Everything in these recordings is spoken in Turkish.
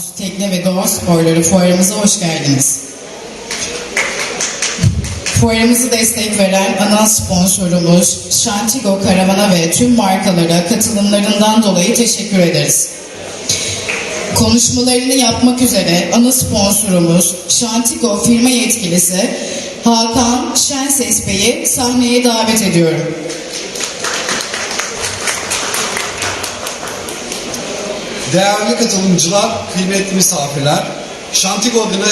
House Tekne ve Doğa Sporları fuarımıza hoş geldiniz. Fuarımızı destek veren ana sponsorumuz Şantigo Karavana ve tüm markalara katılımlarından dolayı teşekkür ederiz. Konuşmalarını yapmak üzere ana sponsorumuz Şantigo firma yetkilisi Hakan Şenses Bey'i sahneye davet ediyorum. Değerli katılımcılar, kıymetli misafirler, Şantigo adına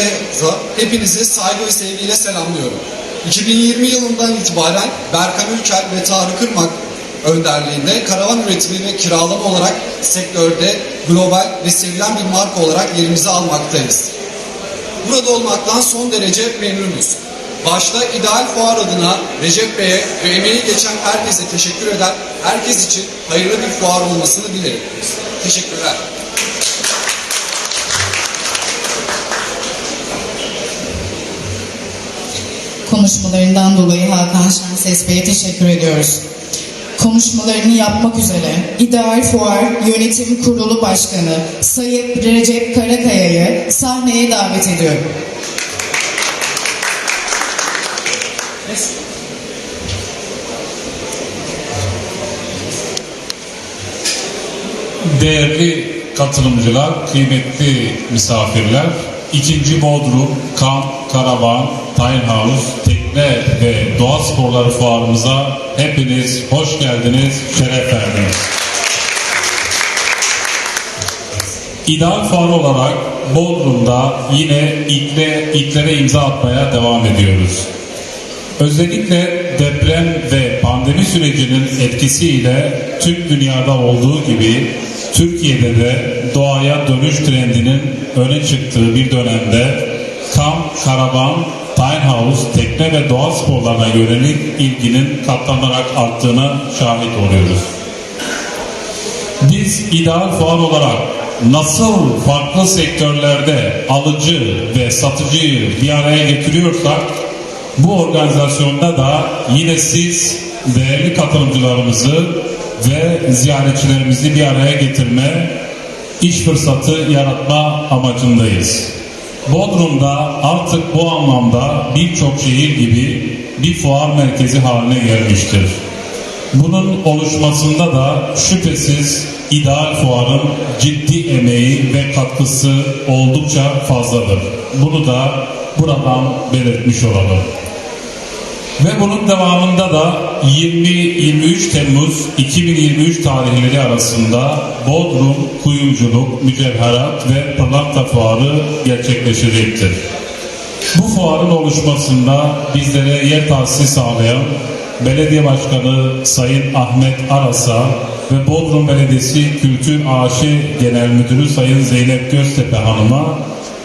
hepinizi saygı ve sevgiyle selamlıyorum. 2020 yılından itibaren Berkan Ülker ve Tarık Irmak önderliğinde karavan üretimi ve kiralama olarak sektörde global ve sevilen bir marka olarak yerimizi almaktayız. Burada olmaktan son derece memnunuz. Başta İdeal Fuar adına Recep Bey'e ve emeği geçen herkese teşekkür eder, herkes için hayırlı bir fuar olmasını dilerim. Teşekkürler. Konuşmalarından dolayı Hakan Şenses Bey'e teşekkür ediyoruz. Konuşmalarını yapmak üzere İdeal Fuar Yönetim Kurulu Başkanı Sayın Recep Karakaya'yı sahneye davet ediyorum. Değerli katılımcılar, kıymetli misafirler, ikinci Bodrum, Kamp, Karavan, Time House, Tekne ve Doğa Sporları Fuarımıza hepiniz hoş geldiniz, şeref verdiniz. İdeal fuar olarak Bodrum'da yine ilkle, ilklere imza atmaya devam ediyoruz. Özellikle deprem ve pandemi sürecinin etkisiyle tüm dünyada olduğu gibi Türkiye'de de doğaya dönüş trendinin öne çıktığı bir dönemde kamp, karavan, tiny house, tekne ve doğa sporlarına yönelik ilginin katlanarak arttığına şahit oluyoruz. Biz ideal fuar olarak nasıl farklı sektörlerde alıcı ve satıcıyı bir araya getiriyorsak bu organizasyonda da yine siz değerli katılımcılarımızı ve ziyaretçilerimizi bir araya getirme, iş fırsatı yaratma amacındayız. Bodrum'da artık bu anlamda birçok şehir gibi bir fuar merkezi haline gelmiştir. Bunun oluşmasında da şüphesiz ideal fuarın ciddi emeği ve katkısı oldukça fazladır. Bunu da buradan belirtmiş olalım. Ve bunun devamında da 20-23 Temmuz 2023 tarihleri arasında Bodrum Kuyumculuk, Mücevherat ve Pırlanta Fuarı gerçekleşecektir. Bu fuarın oluşmasında bizlere yer tahsisi sağlayan Belediye Başkanı Sayın Ahmet Arasa ve Bodrum Belediyesi Kültür AŞ Genel Müdürü Sayın Zeynep Göztepe Hanım'a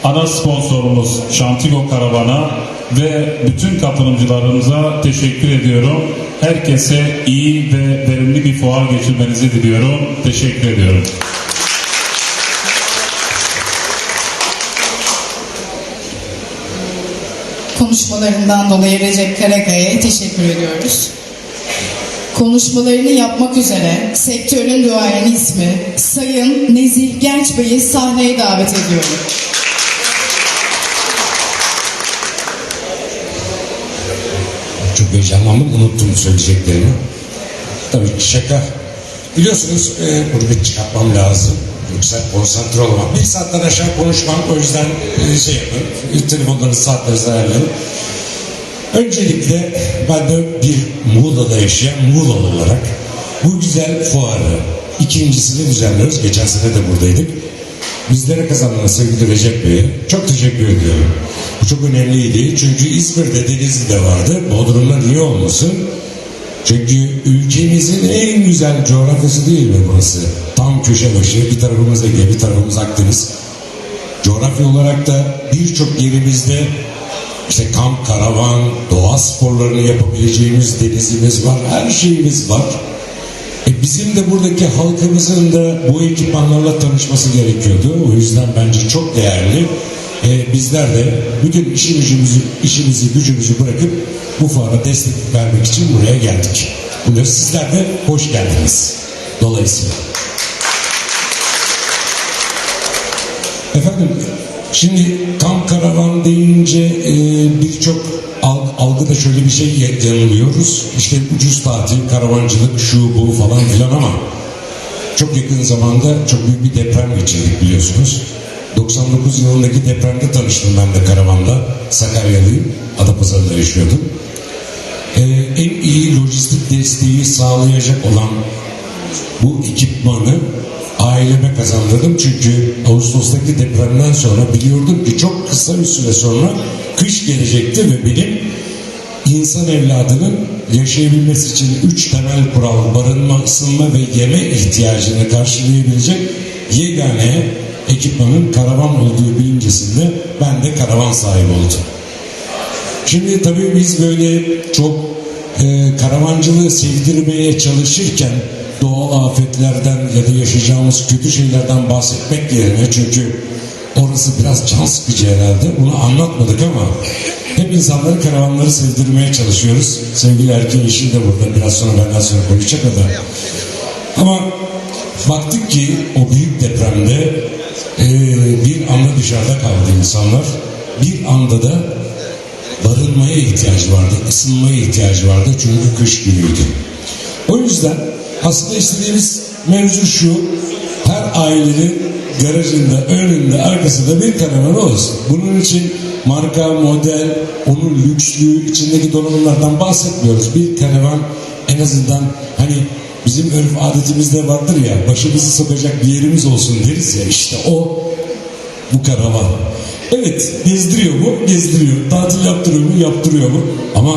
ana sponsorumuz Şantigo Karavan'a ve bütün katılımcılarımıza teşekkür ediyorum. Herkese iyi ve verimli bir fuar geçirmenizi diliyorum. Teşekkür ediyorum. Konuşmalarından dolayı Recep Karakaya'ya teşekkür ediyoruz. Konuşmalarını yapmak üzere sektörün duayeni ismi Sayın Nezih Genç Bey'i sahneye davet ediyorum. Heyecanlandım, unuttum söyleyeceklerimi. Tabii şaka. Biliyorsunuz e, bunu çıkartmam lazım. Yoksa konsantre olamam. Bir saatten aşağı konuşmam. O yüzden e, şey yapın. E, telefonları saatlerinizi ayarlayın. Öncelikle ben de bir Muğla'da yaşayan Muğla'lı olarak bu güzel fuarı ikincisini düzenliyoruz. Geçen sene de buradaydık. Bizlere kazanan sevgili Recep Bey'e çok teşekkür ediyorum. Çok önemliydi. Çünkü İzmir'de Denizli'de vardı. Bodrum'da niye olmasın? Çünkü ülkemizin en güzel coğrafyası değil mi burası? Tam köşe başı. Bir tarafımız Ege, bir tarafımız Akdeniz. Coğrafya olarak da birçok yerimizde işte kamp, karavan, doğa sporlarını yapabileceğimiz denizimiz var. Her şeyimiz var. E bizim de buradaki halkımızın da bu ekipmanlarla tanışması gerekiyordu. O yüzden bence çok değerli. E, bizler de bütün işimizi, işimizi, gücümüzü bırakıp bu fuara destek vermek için buraya geldik. Bunları sizler de hoş geldiniz. Dolayısıyla. Efendim, şimdi kamp karavan deyince e, birçok alg- algıda şöyle bir şey ya- yanılıyoruz. İşte ucuz tatil, karavancılık, şu bu falan filan ama çok yakın zamanda çok büyük bir deprem geçirdik biliyorsunuz. 99 yılındaki depremde tanıştım ben de karavanda. Sakaryalıyım, Adapazarı'da yaşıyordum. Ee, en iyi lojistik desteği sağlayacak olan bu ekipmanı aileme kazandırdım. Çünkü Ağustos'taki depremden sonra biliyordum ki çok kısa bir süre sonra kış gelecekti ve benim insan evladının yaşayabilmesi için üç temel kural barınma, ısınma ve yeme ihtiyacını karşılayabilecek yegane ekipmanın karavan olduğu bilincesinde ben de karavan sahibi oldum. Şimdi tabii biz böyle çok e, karavancılığı sevdirmeye çalışırken doğal afetlerden ya da yaşayacağımız kötü şeylerden bahsetmek yerine çünkü orası biraz can sıkıcı herhalde. Bunu anlatmadık ama hep insanları karavanları sevdirmeye çalışıyoruz. Sevgili erkeğin işi de burada biraz sonra benden sonra konuşacak o da. Ama baktık ki o büyük depremde e, bir anda dışarıda kaldı insanlar. Bir anda da barınmaya ihtiyacı vardı, ısınmaya ihtiyacı vardı çünkü kış günüydü. O yüzden aslında istediğimiz mevzu şu, her ailenin garajında, önünde, arkasında bir karavan olsun. Bunun için marka, model, onun lükslüğü, içindeki donanımlardan bahsetmiyoruz. Bir karavan en azından hani bizim örf adetimizde vardır ya, başımızı sokacak bir yerimiz olsun deriz ya, işte o bu karavan. Evet gezdiriyor mu? Gezdiriyor. Tatil yaptırıyor mu? Yaptırıyor mu? Ama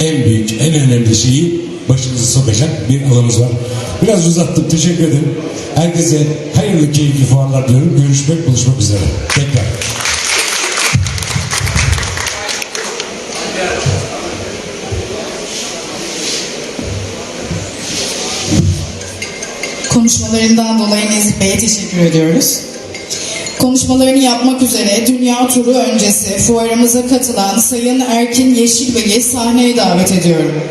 en büyük, en önemli şeyi başınızı sokacak bir alanımız var. Biraz uzattım. Teşekkür ederim. Herkese hayırlı, keyifli fuarlar diyorum. Görüşmek, buluşmak üzere. Konuşmalarından dolayı Nezih Bey'e teşekkür ediyoruz. Konuşmalarını yapmak üzere dünya turu öncesi fuarımıza katılan Sayın Erkin Yeşilbey'i sahneye davet ediyorum.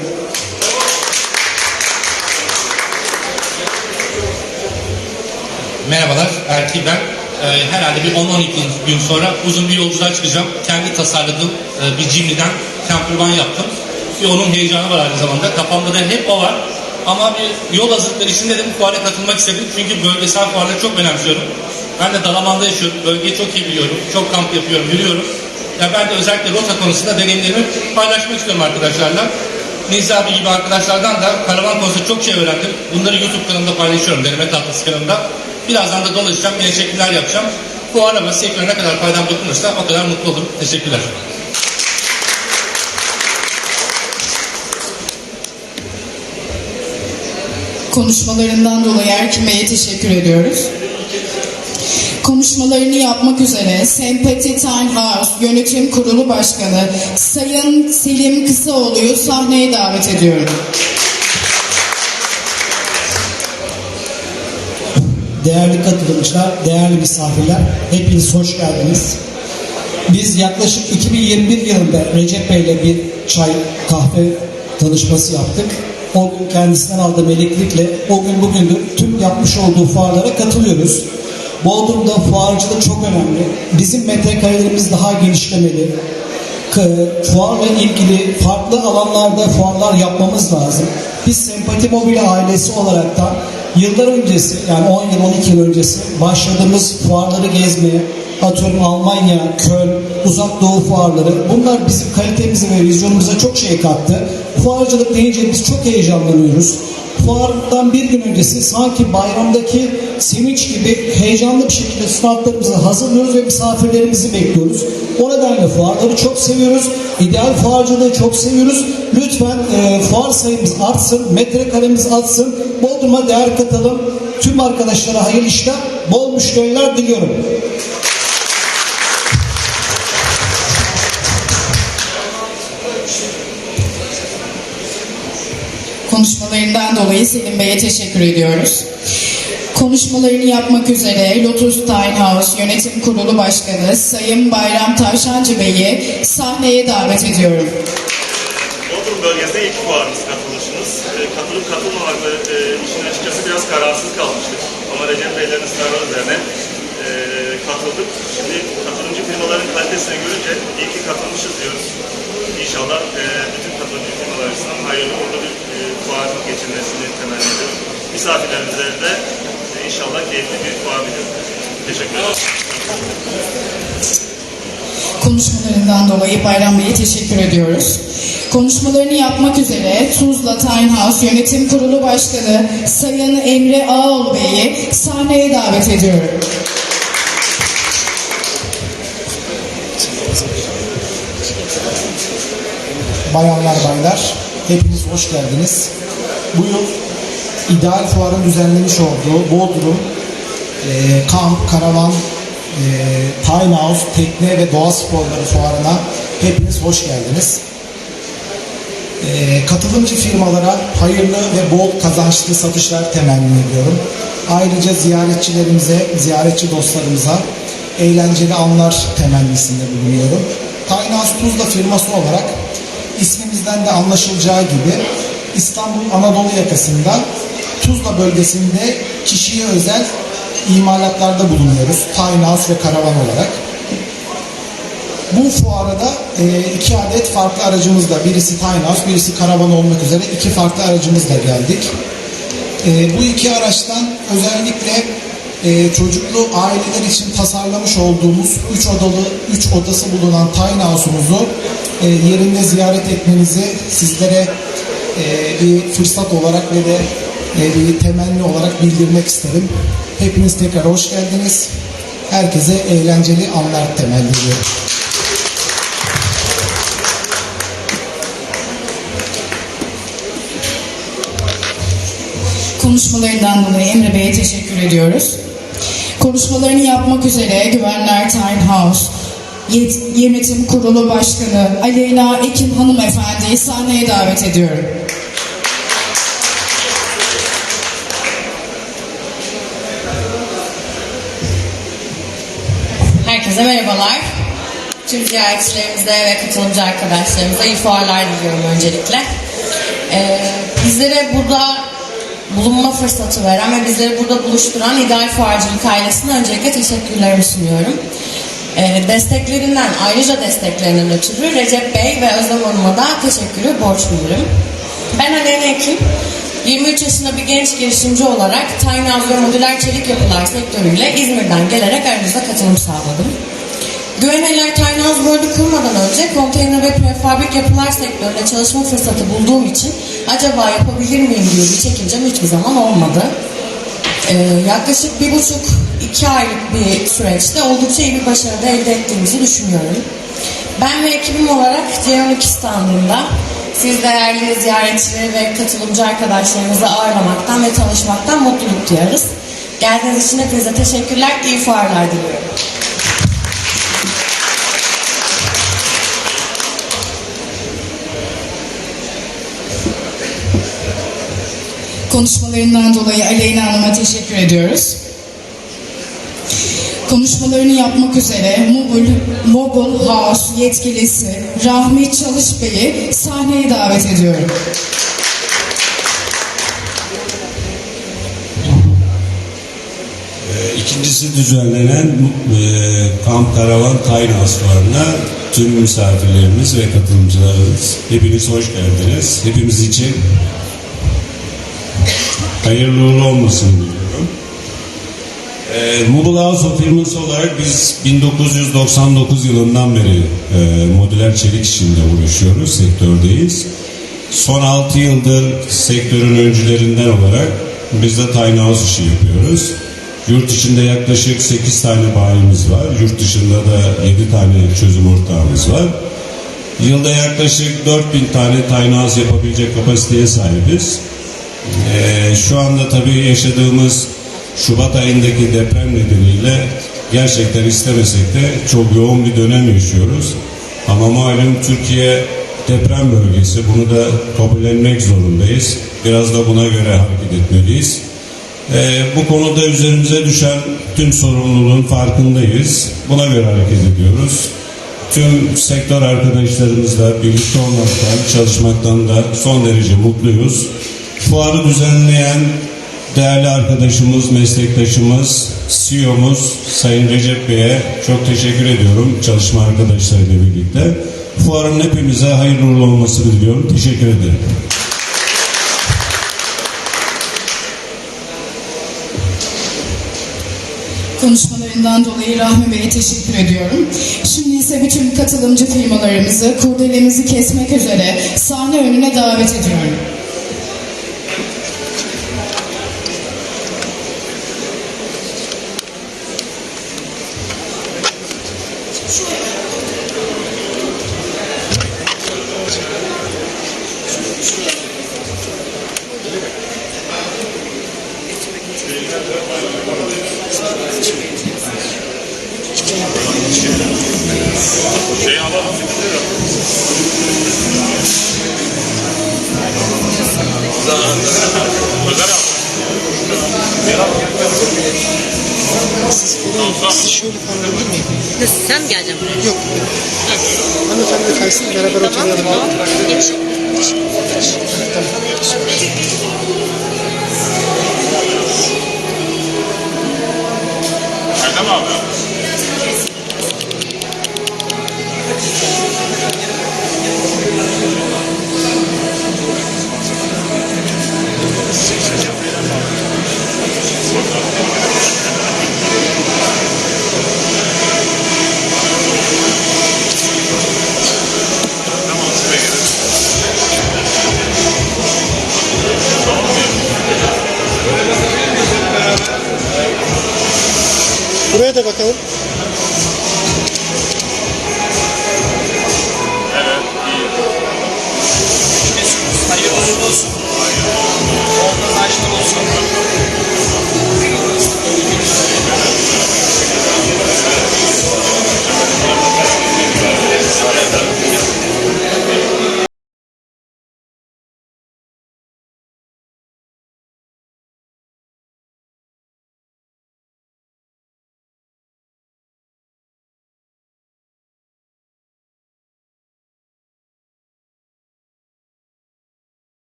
Merhabalar, Erki ben. Ee, herhalde bir 10-12 gün sonra uzun bir yolculuğa çıkacağım. Kendi tasarladığım e, bir Jimny'den campervan yaptım. Bir onun heyecanı var aynı zamanda. Kafamda da hep o var. Ama bir yol hazırlıkları için dedim bu fuara katılmak istedim. Çünkü bölgesel fuarları çok önemsiyorum. Ben de Dalaman'da yaşıyorum. Bölgeyi çok iyi biliyorum. Çok kamp yapıyorum, yürüyorum. Ya ben de özellikle rota konusunda deneyimlerimi paylaşmak istiyorum arkadaşlarla. Nizi abi gibi arkadaşlardan da karavan konusunda çok şey öğrendim. Bunları YouTube kanalımda paylaşıyorum. Deneme tahtası kanalımda. Birazdan da dolaşacağım. Yine çekimler yapacağım. Bu araba sektörüne ne kadar faydam dokunursa o kadar mutlu olurum. Teşekkürler. Konuşmalarından dolayı Erkin Bey'e teşekkür ediyoruz. Konuşmalarını yapmak üzere Sempati Time House Yönetim Kurulu Başkanı Sayın Selim Kısaoğlu'yu sahneye davet ediyorum. Değerli katılımcılar, değerli misafirler, hepiniz hoş geldiniz. Biz yaklaşık 2021 yılında Recep Bey ile bir çay, kahve tanışması yaptık. O gün kendisinden aldığım elektrikle o gün bugündür tüm yapmış olduğu fuarlara katılıyoruz. Bodrum'da fuarcılık çok önemli. Bizim metrekarelerimiz daha genişlemeli. Fuarla ilgili farklı alanlarda fuarlar yapmamız lazım. Biz Sempati Mobil ailesi olaraktan yıllar öncesi yani 10 yıl 12 yıl öncesi başladığımız fuarları gezmeye atıyorum Almanya, Köln, Uzak Doğu fuarları bunlar bizim kalitemize ve vizyonumuza çok şey kattı. Fuarcılık deyince biz çok heyecanlanıyoruz. Fuardan bir gün öncesi sanki bayramdaki sevinç gibi heyecanlı bir şekilde standlarımızı hazırlıyoruz ve misafirlerimizi bekliyoruz. O nedenle fuarları çok seviyoruz. İdeal fuarcılığı çok seviyoruz. Lütfen e, fuar sayımız artsın, metrekaremiz artsın. Bodrum'a değer katalım. Tüm arkadaşlara hayırlı işler, bol müşteriler diliyorum. Konuşmalarından dolayı Selim Bey'e teşekkür ediyoruz. Konuşmalarını yapmak üzere Lotus Time House Yönetim Kurulu Başkanı Sayın Bayram Tavşancı Bey'i sahneye davet ediyorum. Bodrum bölgesine ilk fuarımız katılışımız. E, katılıp katılmamakla e, işin açıkçası biraz kararsız kalmıştık. Ama Recep Beylerin ısrarı üzerine e, katıldık. Şimdi katılımcı firmaların kalitesini görünce iyi ki katılmışız diyoruz. İnşallah e, bütün katılımcı firmalar açısından hayırlı uğurlu bir e, fuar geçirmesini temenni ediyorum. Misafirlerimize de e, inşallah keyifli bir fuar diliyorum. Teşekkür ederim. Konuşmalarından dolayı Bayram Bey'e teşekkür ediyoruz. Konuşmalarını yapmak üzere Tuzla Time House Yönetim Kurulu Başkanı Sayın Emre Ağaoğlu Bey'i sahneye davet ediyorum. Bayanlar baylar, hepiniz hoş geldiniz. Bu yıl İdeal Fuar'ın düzenlemiş olduğu Bodrum, e, kamp, karavan, e, tiny house, tekne ve doğa sporları fuarına hepiniz hoş geldiniz. E, katılımcı firmalara hayırlı ve bol kazançlı satışlar temenni ediyorum. Ayrıca ziyaretçilerimize, ziyaretçi dostlarımıza eğlenceli anlar temennisinde bulunuyorum. Tiny Tuzla firması olarak ismimizden de anlaşılacağı gibi İstanbul Anadolu yakasında Tuzla bölgesinde kişiye özel imalatlarda bulunuyoruz. House ve karavan olarak. Bu fuara da e, iki adet farklı aracımızla, birisi House, birisi karavan olmak üzere iki farklı aracımızla geldik. E, bu iki araçtan özellikle e, çocuklu aileler için tasarlamış olduğumuz üç odalı, üç odası bulunan Tiny House'umuzu e, yerinde ziyaret etmenizi sizlere e, bir fırsat olarak ve de e, bir temenni olarak bildirmek isterim. Hepiniz tekrar hoş geldiniz. Herkese eğlenceli anlar temenni ediyorum. Konuşmalarından dolayı Emre Bey'e teşekkür ediyoruz. Konuşmalarını yapmak üzere Güvenler Time House Yönetim Kurulu Başkanı Aleyna Ekin Hanımefendi'yi sahneye davet ediyorum. Herkese merhabalar. Tüm ziyaretçilerimize ve katılımcı arkadaşlarımıza iyi fuarlar diliyorum öncelikle. Ee, bizlere burada bulunma fırsatı veren ve bizleri burada buluşturan İdeal Fuarcılık ailesine öncelikle teşekkürlerimi sunuyorum. Ee, desteklerinden, ayrıca desteklerinden ötürü Recep Bey ve Özlem Hanım'a da teşekkürü borç duyuyorum. Ben Aleyna Ekim, 23 yaşında bir genç girişimci olarak House ve modüler çelik yapılar sektörüyle İzmir'den gelerek aranıza katılım sağladım. Güveneler House World'u kurmadan önce konteyner ve prefabrik yapılar sektöründe çalışma fırsatı bulduğum için acaba yapabilir miyim diye bir çekincem hiçbir zaman olmadı. Ee, yaklaşık bir buçuk, iki aylık bir süreçte oldukça iyi bir başarı da elde ettiğimizi düşünüyorum. Ben ve ekibim olarak C12 standında siz değerli ziyaretçileri ve katılımcı arkadaşlarımızı ağırlamaktan ve tanışmaktan mutluluk duyarız. Geldiğiniz için hepinize teşekkürler, iyi fuarlar diliyorum. Konuşmalarından dolayı Aleyna Hanım'a teşekkür ediyoruz. Konuşmalarını yapmak üzere Mobile, Mobile House yetkilisi Rahmi Çalış Bey'i sahneye davet ediyorum. Ee, İkincisi düzenlenen e, Kamp Karavan House Fuarı'na tüm misafirlerimiz ve katılımcılarımız hepiniz hoş geldiniz. Hepimiz için hayırlı uğurlu olmasın diliyorum. E, Mobile House firması olarak biz 1999 yılından beri e, modüler çelik işinde uğraşıyoruz, sektördeyiz. Son 6 yıldır sektörün öncülerinden olarak biz de tiny house işi yapıyoruz. Yurt içinde yaklaşık 8 tane bayimiz var. Yurt dışında da 7 tane çözüm ortağımız var. Yılda yaklaşık 4000 tane tiny house yapabilecek kapasiteye sahibiz. Ee, şu anda tabii yaşadığımız Şubat ayındaki deprem nedeniyle gerçekten istemesek de çok yoğun bir dönem yaşıyoruz. Ama malum Türkiye deprem bölgesi. Bunu da kabullenmek zorundayız. Biraz da buna göre hareket etmeliyiz. Ee, bu konuda üzerimize düşen tüm sorumluluğun farkındayız. Buna göre hareket ediyoruz. Tüm sektör arkadaşlarımızla birlikte olmaktan, çalışmaktan da son derece mutluyuz. Fuarı düzenleyen değerli arkadaşımız, meslektaşımız, CEO'muz Sayın Recep Bey'e çok teşekkür ediyorum çalışma arkadaşlarıyla birlikte. Fuarın hepimize hayırlı uğurlu olmasını diliyorum. Teşekkür ederim. Konuşmalarından dolayı Rahmi Bey'e teşekkür ediyorum. Şimdi ise bütün katılımcı firmalarımızı kurdelemizi kesmek üzere sahne önüne davet ediyorum. 这个是一个长腿短的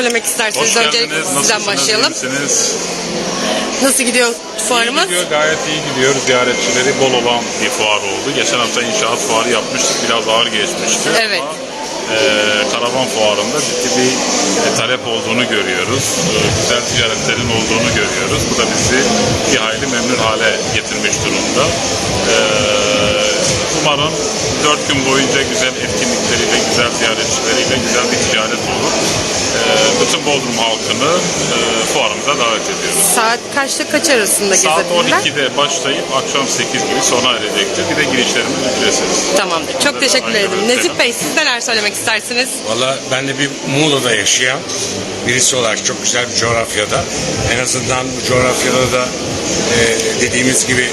Bey neler söylemek istersiniz? Öncelikle sizden başlayalım. İyisiniz? Nasıl gidiyor fuarımız? İyi gidiyor, gayet iyi gidiyor. Ziyaretçileri bol olan bir fuar oldu. Geçen hafta inşaat fuarı yapmıştık. Biraz ağır geçmişti. Evet. Ama e, karavan fuarında ciddi bir e, talep olduğunu görüyoruz. E, güzel ticaretlerin olduğunu görüyoruz. Bu da bizi bir hayli memnun hale getirmiş durumda. E, umarım dört gün boyunca güzel etkinlikleriyle, güzel ziyaretçileriyle güzel bir ticaret olur. E, bütün Bodrum halkını e, fuarımıza davet ediyoruz. Saat kaçta kaç arasında Saat gezebilirler? 12'de başlayıp akşam 8 gibi sona erecektir. Bir de girişlerimiz ücretsiz. Tamamdır. Çok teşekkür ederim. Necip Bey siz neler söylemek istersiniz? Valla ben de bir Muğla'da yaşayan birisi olarak çok güzel bir coğrafyada. En azından bu coğrafyada da e, dediğimiz gibi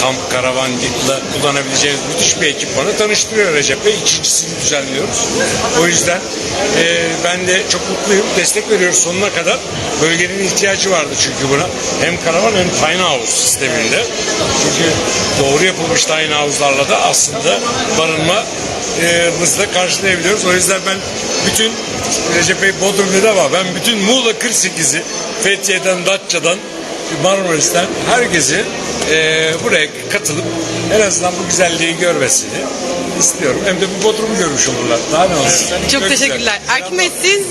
kamp karavanla kullanabileceğiniz müthiş bir ekipmanı tanıştırıyor Recep Bey. İkincisini düzenliyoruz. O yüzden e, ben de çok mutluyum. Destek veriyoruz sonuna kadar. Bölgenin ihtiyacı vardı çünkü buna. Hem karavan hem tiny house sisteminde. Çünkü doğru yapılmış tiny house'larla da aslında barınma e, hızla karşılayabiliyoruz. O yüzden ben bütün Recep Bey Bodrum dedi ama ben bütün Muğla 48'i Fethiye'den, Datça'dan, Marmaris'ten herkesi e, buraya katılıp en azından bu güzelliği görmesini istiyorum. Hem de bu Bodrum'u görmüş olurlar. Daha ne olsun. Çok güzel. teşekkürler. Erkin Bey siz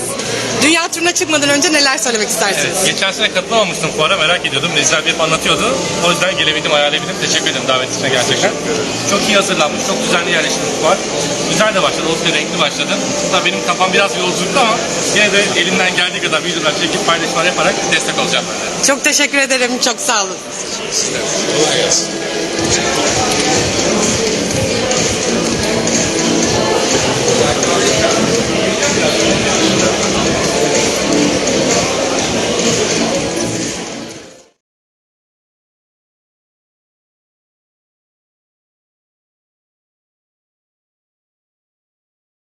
dünya turuna çıkmadan önce neler söylemek istersiniz? Evet, geçen sene katılamamıştım fuara merak ediyordum. Necip hep anlatıyordu. O yüzden gelebildim, ayarlayabildim. Teşekkür ederim davet için gerçekten. Çok iyi hazırlanmış, çok düzenli yerleştirmiş fuar. Güzel de başladı, oldukça renkli başladı. Tabii benim kafam biraz yolculukta ama yine de elimden geldiği kadar videolar çekip paylaşmalar yaparak destek olacağım ben de. Çok teşekkür ederim. Çok sağ olun. Kolay gelsin.